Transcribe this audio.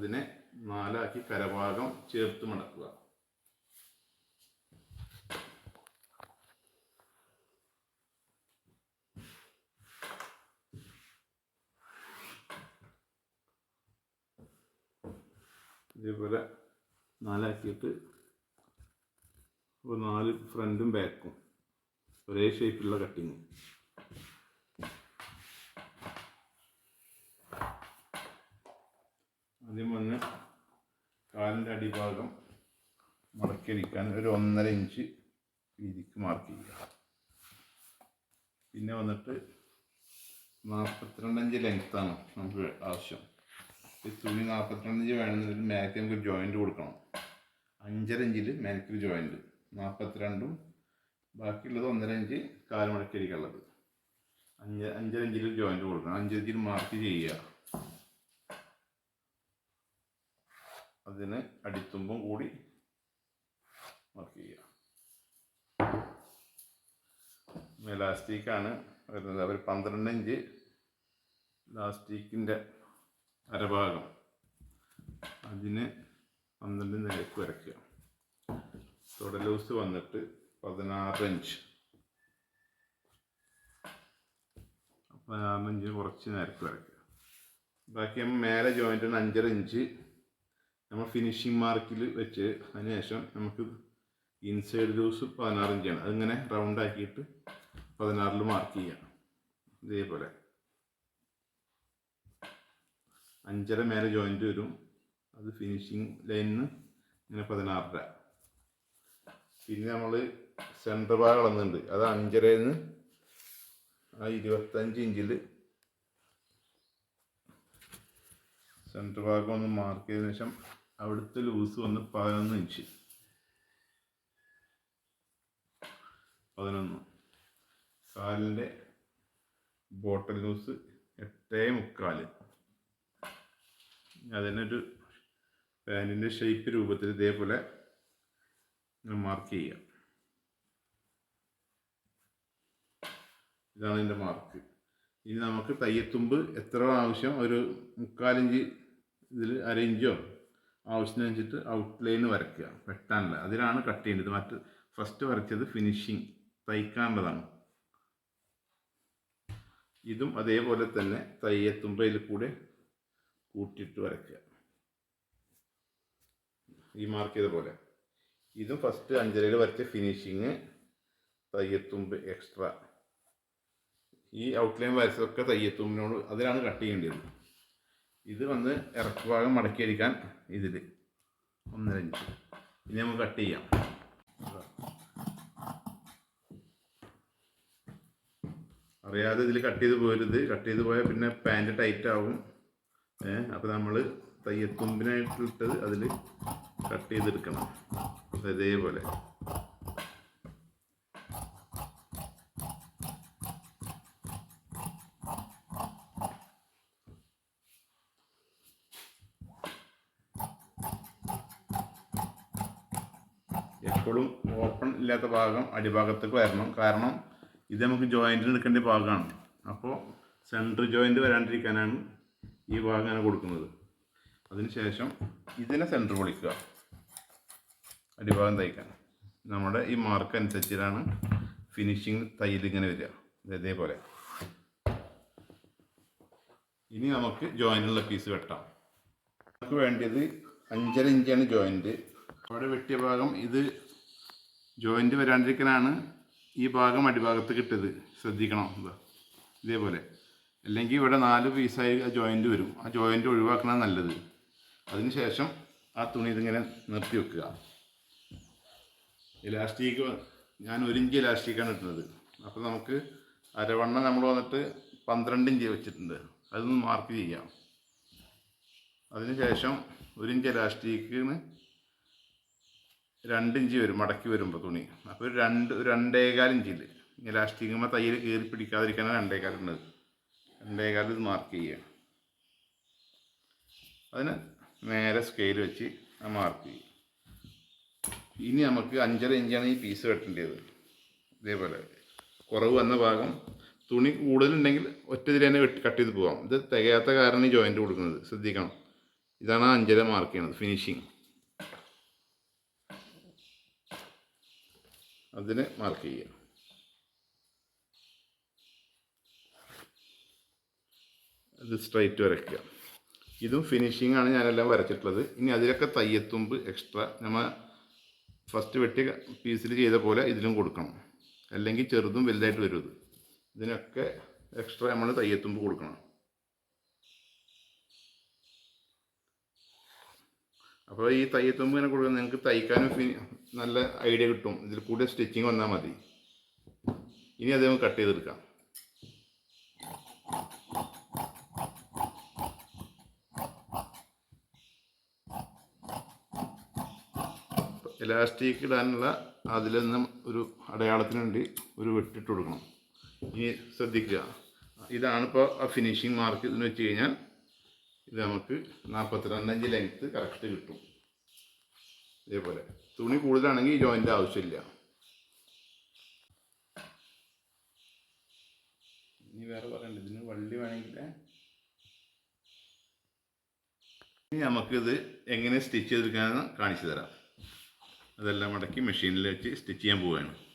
അതിനെ നാലാക്കി കരഭാഗം ചേർത്ത് മടക്കുക. ഇതേപോലെ നാലാക്കിയിട്ട് ഒരു നാല് ഫ്രണ്ടും ബാക്കും ഒരേ ഷേപ്പിലുള്ള കട്ടിങ് ആദ്യം വന്ന് കാലിന്റെ അടിഭാഗം മടക്കിയടിക്കാൻ ഒരു ഒന്നര ഇഞ്ച് വീതിക്ക് മാർക്ക് ചെയ്യുക. പിന്നെ വന്നിട്ട് നാൽപ്പത്തിരണ്ട് ഇഞ്ച് ലെങ്ത്താണ് നമുക്ക് ആവശ്യം. ഈ തുണി നാൽപ്പത്തിരണ്ട് ഇഞ്ച് വേണമെന്നൊരു മേലേക്ക് നമുക്ക് ജോയിന്റ് കൊടുക്കണം. അഞ്ചര ഇഞ്ചിൽ മേലേക്ക് ജോയിന്റ് നാൽപ്പത്തിരണ്ടും ബാക്കിയുള്ളത് ഒന്നര ഇഞ്ച് കാൽ മടക്കിയടിക്കാനുള്ളത് അഞ്ച് അഞ്ചര ഇഞ്ചിൽ ജോയിന്റ് കൊടുക്കണം. അഞ്ചര ഇഞ്ചിൽ മാർക്ക് ചെയ്യുക. അതിന് അടിത്തുമ്പും കൂടി വർക്ക് ചെയ്യുക. ലാസ്റ്റിക്കാണ് വരുന്നത്. അവർ പന്ത്രണ്ട് ഇഞ്ച് ലാസ്റ്റിക്കിന്റെ അരഭാഗം. അതിന് പന്ത്രണ്ട് നിരക്ക് വരയ്ക്കുക. തുടലൂസ് വന്നിട്ട് പതിനാറ് ഇഞ്ച് പതിനാറ് ഇഞ്ച് കുറച്ച് നിരക്ക് വരയ്ക്കുക. ബാക്കി മേലെ ജോയിന്റിന് അഞ്ചര ഇഞ്ച് നമ്മൾ ഫിനിഷിംഗ് മാർക്കിൽ വെച്ച് അതിനുശേഷം നമുക്ക് ഇൻസൈഡ് ലൂസ് ആണ്. അതിങ്ങനെ റൗണ്ട് ആക്കിയിട്ട് പതിനാറിൽ മാർക്ക് ചെയ്യാം. ഇതേപോലെ. അഞ്ചര മേലെ ജോയിന്റ് വരും. അത് ഫിനിഷിങ് ലൈനിന് ഇങ്ങനെ പതിനാറര. പിന്നെ നമ്മൾ സെന്റർ ഭാഗം അളന്നുണ്ട് അത് അഞ്ചരന്ന് ആ ഇരുപത്തഞ്ച് ഇഞ്ചിൽ സെന്റർ ഭാഗം ഒന്ന് മാർക്ക് ചെയ്തതിനു ശേഷം അവിടുത്തെ ലൂസ് വന്ന് പതിനൊന്ന് ഇഞ്ച്. പതിനൊന്ന്. കാലിന്റെ ബോട്ടൽ ലൂസ് എട്ടേ മുക്കാൽ. അതിനൊരു പാന്റിന്റെ ഷേപ്പ് രൂപത്തിൽ ഇതേപോലെ മാർക്ക് ചെയ്യാം. ഇതാണ് ഇതിന്റെ മാർക്ക് ഇനി നമുക്ക് തയ്യത്തുമ്പ് എത്ര ആവശ്യം ഒരു മുക്കാലിഞ്ച് ഇതിൽ അര ഇഞ്ചോ ആവശ്യത്തിനനുസരിച്ചിട്ട് ഔട്ട്ലൈൻ വരയ്ക്കുക വെട്ടാനുള്ള. അതിലാണ് കട്ട് ചെയ്യേണ്ടത്. മറ്റ് ഫസ്റ്റ് വരച്ചത് ഫിനിഷിങ് തയ്ക്കാനുള്ളതാണ്. ഇതും അതേപോലെ തന്നെ തയ്യത്തുമ്പയിൽ കൂടെ കൂട്ടിയിട്ട് വരയ്ക്കുക. ഈ മാർക്ക് ചെയ്ത പോലെ. ഇതും ഫസ്റ്റ് അഞ്ചരയിൽ വരച്ച ഫിനിഷിങ് തയ്യത്തുമ്പ് എക്സ്ട്രാ ഈ ഔട്ട്ലൈൻ വരച്ചതൊക്കെ തയ്യത്തുമ്പിനോട് അതിലാണ് കട്ട് ചെയ്യേണ്ടത്. ഇത് വന്ന് ഇറക്കു ഭാഗം മടക്കിയടിക്കാൻ ഇതിൽ ഒന്നര ഇഞ്ച് ഇനി നമുക്ക് കട്ട് ചെയ്യാം. അറിയാതെ ഇതിൽ കട്ട് ചെയ്ത് പോരുത്. കട്ട് ചെയ്ത് പോയാൽ പിന്നെ പാന്റ് ടൈറ്റ് ആവും. ഏഹ് അപ്പോൾ നമ്മൾ തയ്യത്തുമ്പിനായിട്ടിട്ടത് അതിൽ കട്ട് ചെയ്തെടുക്കണം. ഇതേപോലെ എപ്പോഴും ഓപ്പൺ ഇല്ലാത്ത ഭാഗം അടിഭാഗത്തേക്ക് വരണം. കാരണം ഇത് നമുക്ക് ജോയിന്റിന് എടുക്കേണ്ട ഭാഗമാണ്. അപ്പോൾ സെന്റർ ജോയിന്റ് വരാണ്ടിരിക്കാനാണ് ഈ ഭാഗം അങ്ങനെ കൊടുക്കുന്നത്. അതിനുശേഷം ഇതിനെ സെന്റർ പൊളിക്കുക. അടിഭാഗം തയ്ക്കാൻ. നമ്മുടെ ഈ മാർക്ക് അനുസരിച്ചിട്ടാണ് ഫിനിഷിങ് തയ്യൽ ഇങ്ങനെ വരിക. ഇതേപോലെ. ഇനി നമുക്ക് ജോയിന്റുള്ള പീസ് വെട്ടാം. നമുക്ക് വേണ്ടത് അഞ്ചര ഇഞ്ചാണ് ജോയിന്റ് അവിടെ വെട്ടിയ ഭാഗം ഇത് ജോയിന്റ് വരാണ്ടിരിക്കാനാണ് ഈ ഭാഗം അടിഭാഗത്ത് കിട്ടിയത്. ശ്രദ്ധിക്കണം ഇതാ. ഇതേപോലെ. അല്ലെങ്കിൽ ഇവിടെ നാല് പീസായി ആ ജോയിന്റ് വരും. ആ ജോയിന്റ് ഒഴിവാക്കണം നല്ലത്. അതിനുശേഷം ആ തുണി ഇതിങ്ങനെ നിർത്തി വെക്കുക. ഇലാസ്റ്റിക് ഞാൻ ഒരു ഇഞ്ച് ഇലാസ്റ്റിക്കാണ് ഇട്ടുന്നത് അപ്പോൾ നമുക്ക് അരവണ്ണം നമ്മൾ വന്നിട്ട് പന്ത്രണ്ട് ഇഞ്ച് വെച്ചിട്ടുണ്ട്. അതൊന്ന് മാർക്ക് ചെയ്യാം. അതിനുശേഷം ഒരു ഇഞ്ച് ഇലാസ്റ്റിക്കിന് രണ്ട് ഇഞ്ച് വരും മടക്കി വരുമ്പോൾ തുണി. അപ്പോൾ ഒരു രണ്ട് രണ്ടേകാൽ ഇഞ്ചിൽ ഇലാസ്റ്റിക്കുമ്പോൾ തയ്യൽ കയറി പിടിക്കാതിരിക്കാനാണ് രണ്ടേകാൽ ഉള്ളത് രണ്ടേകാൽ ഇത് മാർക്ക് ചെയ്യുക അതിന് നേരെ സ്കെയിൽ വെച്ച് മാർക്ക് ചെയ്യും. ഇനി നമുക്ക് അഞ്ചര ഇഞ്ചാണ് ഈ പീസ് വെട്ടേണ്ടത്. ഇതേപോലെ. കുറവ് വന്ന ഭാഗം തുണി കൂടുതലുണ്ടെങ്കിൽ ഒറ്റ ഇതിൽ തന്നെ വെട്ടി കട്ട് ചെയ്ത് പോകാം ഇത് തികയാത്ത കാരണം ഈ ജോയിന്റ് കൊടുക്കുന്നത്. ശ്രദ്ധിക്കണം. ഇതാണ് അഞ്ചര മാർക്ക് ചെയ്യുന്നത് ഫിനിഷിങ് അതിന് മാർക്ക് ചെയ്യുക. ഇത് സ്ട്രൈറ്റ് വരയ്ക്കുക. ഇതും ഫിനിഷിംഗ് ആണ് ഞാനെല്ലാം വരച്ചിട്ടുള്ളത്. ഇനി അതിലൊക്കെ തയ്യത്തുമ്പ് എക്സ്ട്രാ നമ്മൾ ഫസ്റ്റ് വെട്ടിയ പീസിൽ ചെയ്ത പോലെ ഇതിലും കൊടുക്കണം. അല്ലെങ്കിൽ ചെറുതും വലുതായിട്ട് വരും ഇതിനൊക്കെ എക്സ്ട്രാ നമ്മൾ തയ്യത്തുമ്പ് കൊടുക്കണം. അപ്പോൾ ഈ തയ്യത്തുമ്പ് ഇങ്ങനെ കൊടുക്കാൻ നിങ്ങൾക്ക് തയ്ക്കാനും നല്ല ഐഡിയ കിട്ടും. ഇതിൽ കൂടെ സ്റ്റിച്ചിങ് വന്നാൽ മതി. ഇനി അത് നമുക്ക് കട്ട് ചെയ്തെടുക്കാം. ഇലാസ്റ്റിക് ഇടാനുള്ള അതിൽ നിന്നും ഒരു അടയാളത്തിന് വേണ്ടി ഒരു വെട്ടിട്ട് കൊടുക്കണം. ഇനി ശ്രദ്ധിക്കുക. ഇതാണിപ്പോൾ ആ ഫിനിഷിങ് മാർക്ക് എന്ന് വെച്ച് കഴിഞ്ഞാൽ ഇത് നമുക്ക് നാൽപ്പത്തിരണ്ടഞ്ച് ലെങ്ത്ത് കറക്റ്റ് കിട്ടും. ഇതേപോലെ. തുണി കൂടുതലാണെങ്കിൽ ജോയിന്റ് ആവശ്യമില്ല. ഇനി വേറെ പറയണ്ട. ഇതിന് വള്ളി വേണമെങ്കിൽ ഇനി നമുക്കിത് എങ്ങനെ സ്റ്റിച്ച് ചെയ്തെടുക്കാമെന്ന് കാണിച്ചു തരാം. അതെല്ലാം മടക്കി മെഷീനിൽ വെച്ച് സ്റ്റിച്ച് ചെയ്യാൻ പോവുകയാണ്.